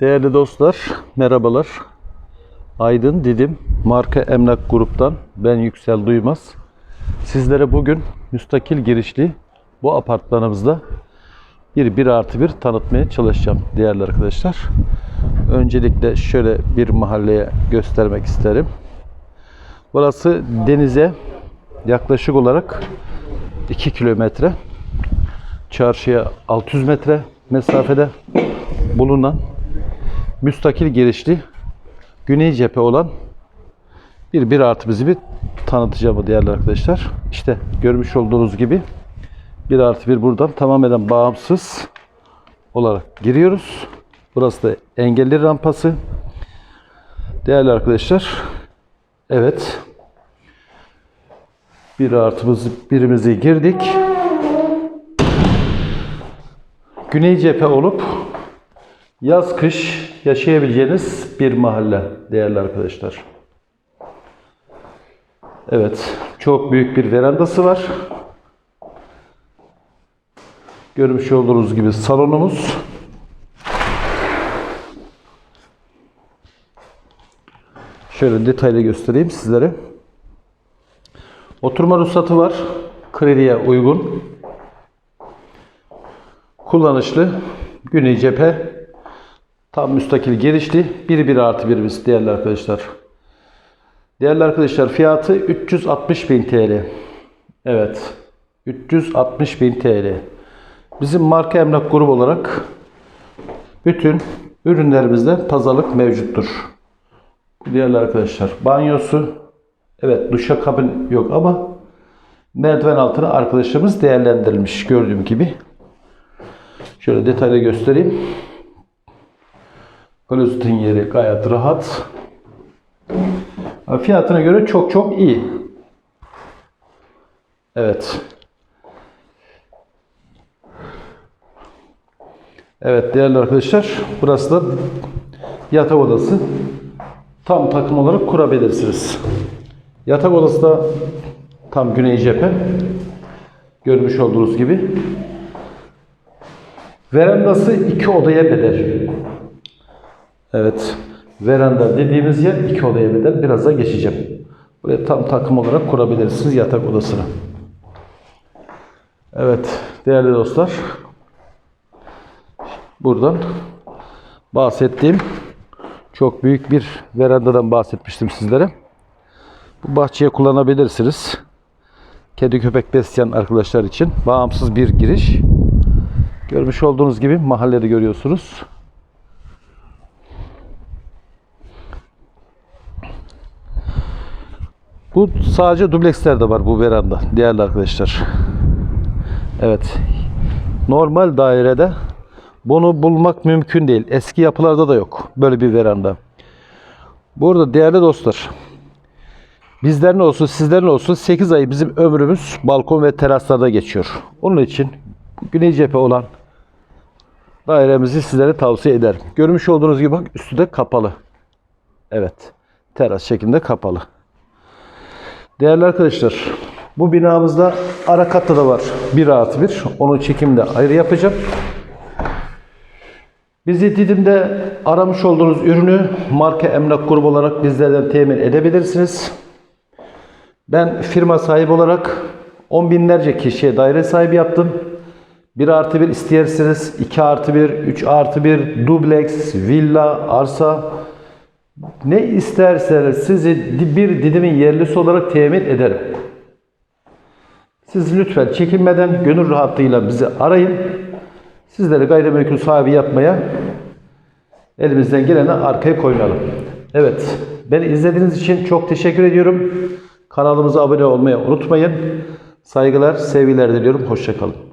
Değerli dostlar, merhabalar. Aydın Didim marka emlak gruptan ben Yüksel Duymaz. Sizlere bugün müstakil girişli bu apartmanımızda bir 1 artı bir tanıtmaya çalışacağım değerli arkadaşlar. Öncelikle şöyle bir mahalleye göstermek isterim. Burası denize yaklaşık olarak 2 kilometre, çarşıya 600 metre mesafede bulunan müstakil girişli güney cephe olan bir bir artı bizi bir tanıtacağım değerli arkadaşlar. İşte görmüş olduğunuz gibi bir artı bir buradan tamamen bağımsız olarak giriyoruz. Burası da engelli rampası. Değerli arkadaşlar, evet bir artımızı birimizi girdik. Güney cephe olup yaz kış yaşayabileceğiniz bir mahalle değerli arkadaşlar. Evet, çok büyük bir verandası var. Görmüş olduğunuz gibi salonumuz. Şöyle detaylı göstereyim sizlere. Oturma ruhsatı var. Krediye uygun. Kullanışlı. Güney cephe. Tam müstakil girişli. 1 1 artı birimiz değerli arkadaşlar. Değerli arkadaşlar fiyatı 360 bin TL. Evet. 360 bin TL. Bizim marka emlak grubu olarak bütün ürünlerimizde pazarlık mevcuttur. Değerli arkadaşlar banyosu evet duşakabin yok ama merdiven altına arkadaşlarımız değerlendirilmiş gördüğüm gibi. Şöyle detaylı göstereyim. Klozetin yeri gayet rahat. Fiyatına göre çok çok iyi. Evet. Evet değerli arkadaşlar burası da yatak odası. Tam takım olarak kurabilirsiniz. Yatak odası da tam güney cephe. Görmüş olduğunuz gibi. Verandası iki odaya bedel. Evet. Veranda dediğimiz yer iki odaya bedel. Birazdan geçeceğim. Buraya tam takım olarak kurabilirsiniz yatak odasını. Evet. Değerli dostlar. Buradan bahsettiğim çok büyük bir verandadan bahsetmiştim sizlere. Bu bahçeye kullanabilirsiniz. Kedi köpek besleyen arkadaşlar için bağımsız bir giriş. Görmüş olduğunuz gibi mahallede görüyorsunuz. Bu sadece dublekslerde var bu veranda değerli arkadaşlar. Evet. Normal dairede bunu bulmak mümkün değil. Eski yapılarda da yok böyle bir veranda. Burada değerli dostlar, bizlerin olsun sizlerin olsun 8 ay bizim ömrümüz balkon ve teraslarda geçiyor. Onun için güney cephe olan dairemizi sizlere tavsiye ederim. Görmüş olduğunuz gibi bak üstü de kapalı. Evet. Teras şeklinde kapalı. Değerli arkadaşlar, bu binamızda ara katta da var. 1 artı 1. Onun çekimini de ayrı yapacağım. Bizi Didim'de aramış olduğunuz ürünü marka emlak grubu olarak bizlerden temin edebilirsiniz. Ben firma sahibi olarak on binlerce kişiye daire sahibi yaptım. 1 artı 1 isteyerseniz 2 artı 1, 3 artı 1, dubleks, villa, arsa ne isterseniz sizi bir Didim'in yerlisi olarak temin ederim. Siz lütfen çekinmeden gönül rahatlığıyla bizi arayın. Sizleri gayrimenkul sahibi yapmaya elimizden geleni arkaya koymayalım. Evet, beni izlediğiniz için çok teşekkür ediyorum. Kanalımıza abone olmayı unutmayın. Saygılar, sevgiler diliyorum. Hoşçakalın.